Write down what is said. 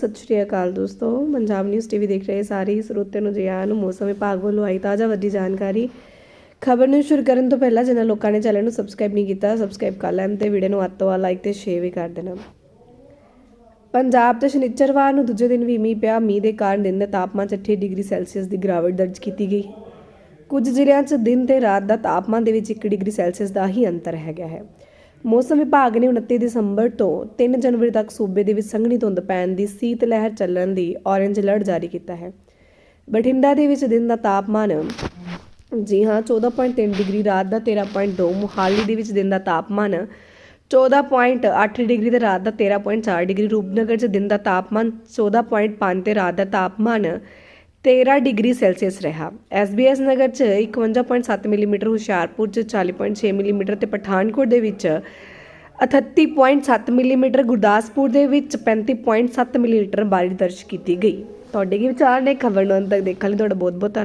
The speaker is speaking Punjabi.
ਸਤਿ ਸ਼੍ਰੀ ਅਕਾਲ ਦੋਸਤੋ, ਪੰਜਾਬ ਨਿਊਜ਼ ਟੀਵੀ ਦੇਖ ਰਹੇ ਸਾਰੇ ਸਰੋਤਿਆਂ ਨੂੰ ਜੀਆਂ ਨੂੰ ਮੌਸਮ ਵਿਭਾਗ ਵੱਲੋਂ ਆਈ ਤਾਜ਼ਾ ਵੱਡੀ ਜਾਣਕਾਰੀ। ਖਬਰ ਨੂੰ ਸ਼ੁਰੂ ਕਰਨ ਤੋਂ ਪਹਿਲਾਂ ਜਿਨ੍ਹਾਂ ਲੋਕਾਂ ਨੇ ਚੈਨਲ ਨੂੰ ਸਬਸਕ੍ਰਾਈਬ ਨਹੀਂ ਕੀਤਾ ਸਬਸਕ੍ਰਾਈਬ ਕਰ ਲੈਣ ਤੇ ਵੀਡੀਓ ਨੂੰ ਵੱਧ ਲਾਈਕ ਤੇ ਸ਼ੇਅਰ ਵੀ ਕਰ ਦੇਣਾ। ਪੰਜਾਬ ਦੇ ਸ਼ਨੀਚਰਵਾਰ ਨੂੰ ਦੂਜੇ ਦਿਨ ਵੀ ਮੀਂਹ ਪਿਆ। ਮੀਂਹ ਦੇ ਕਾਰਨ ਦਿਨ ਦੇ ਤਾਪਮਾਨ 'ਚ 8 ਡਿਗਰੀ ਸੈਲਸੀਅਸ ਦੀ ਗਿਰਾਵਟ ਦਰਜ ਕੀਤੀ ਗਈ। ਕੁਝ ਜ਼ਿਲ੍ਹਿਆਂ 'ਚ ਦਿਨ ਤੇ ਰਾਤ ਦਾ ਤਾਪਮਾਨ ਦੇ ਵਿੱਚ 1 ਡਿਗਰੀ ਸੈਲਸੀਅਸ ਦਾ ਹੀ ਅੰਤਰ ਹੈਗਾ ਹੈ। ਮੌਸਮ ਵਿਭਾਗ ਨੇ 29 ਦਸੰਬਰ ਤੋਂ 3 ਜਨਵਰੀ ਤੱਕ ਸੂਬੇ ਦੇ ਵਿੱਚ ਸੰਘਣੀ ਧੁੰਦ ਪੈਣ ਦੀ ਸੀਤ ਲਹਿਰ ਚੱਲਣ ਦੀ ਔਰੇਂਜ ਅਲਰਟ ਜਾਰੀ ਕੀਤਾ ਹੈ। ਬਠਿੰਡਾ ਦੇ ਵਿੱਚ ਦਿਨ ਦਾ ਤਾਪਮਾਨ ਜੀ ਹਾਂ 14.3 ਡਿਗਰੀ, ਰਾਤ ਦਾ 13.2 ਮੁਹਾਲੀ ਦੇ ਵਿੱਚ ਦਿਨ ਦਾ ਤਾਪਮਾਨ 14.8 ਡਿਗਰੀ ਤੇ ਰਾਤ ਦਾ 13.4 ਡਿਗਰੀ, ਰੂਪਨਗਰ 'ਚ ਦਿਨ ਦਾ ਤਾਪਮਾਨ 14.5 ਤੇ ਰਾਤ ਦਾ ਤਾਪਮਾਨ 13 ਡਿਗਰੀ ਸੈਲਸੀਅਸ ਰਿਹਾ। ਐਸਬੀਐਸ ਨਗਰ 'ਚ 51.7 ਮਿਲੀਮੀਟਰ, ਹੁਸ਼ਿਆਰਪੁਰ 'ਚ 40.6 ਮਿਲੀਮੀਟਰ ਤੇ ਪਠਾਨਕੋਟ ਦੇ ਵਿੱਚ 38.7 ਮਿਲੀਮੀਟਰ, ਗੁਰਦਾਸਪੁਰ ਦੇ ਵਿੱਚ 35.7 ਮਿਲੀਮੀਟਰ ਬਾਰਿਸ਼ ਦਰਜ ਕੀਤੀ ਗਈ। ਤੁਹਾਡੇ ਕੀ ਵਿਚਾਰ ਨੇ? ਖਬਰ ਨੂੰ ਅੰਤ ਤੱਕ ਦੇਖਣ ਲਈ ਤੁਹਾਡਾ ਬਹੁਤ ਬਹੁਤ ਧੰਨਵਾਦ।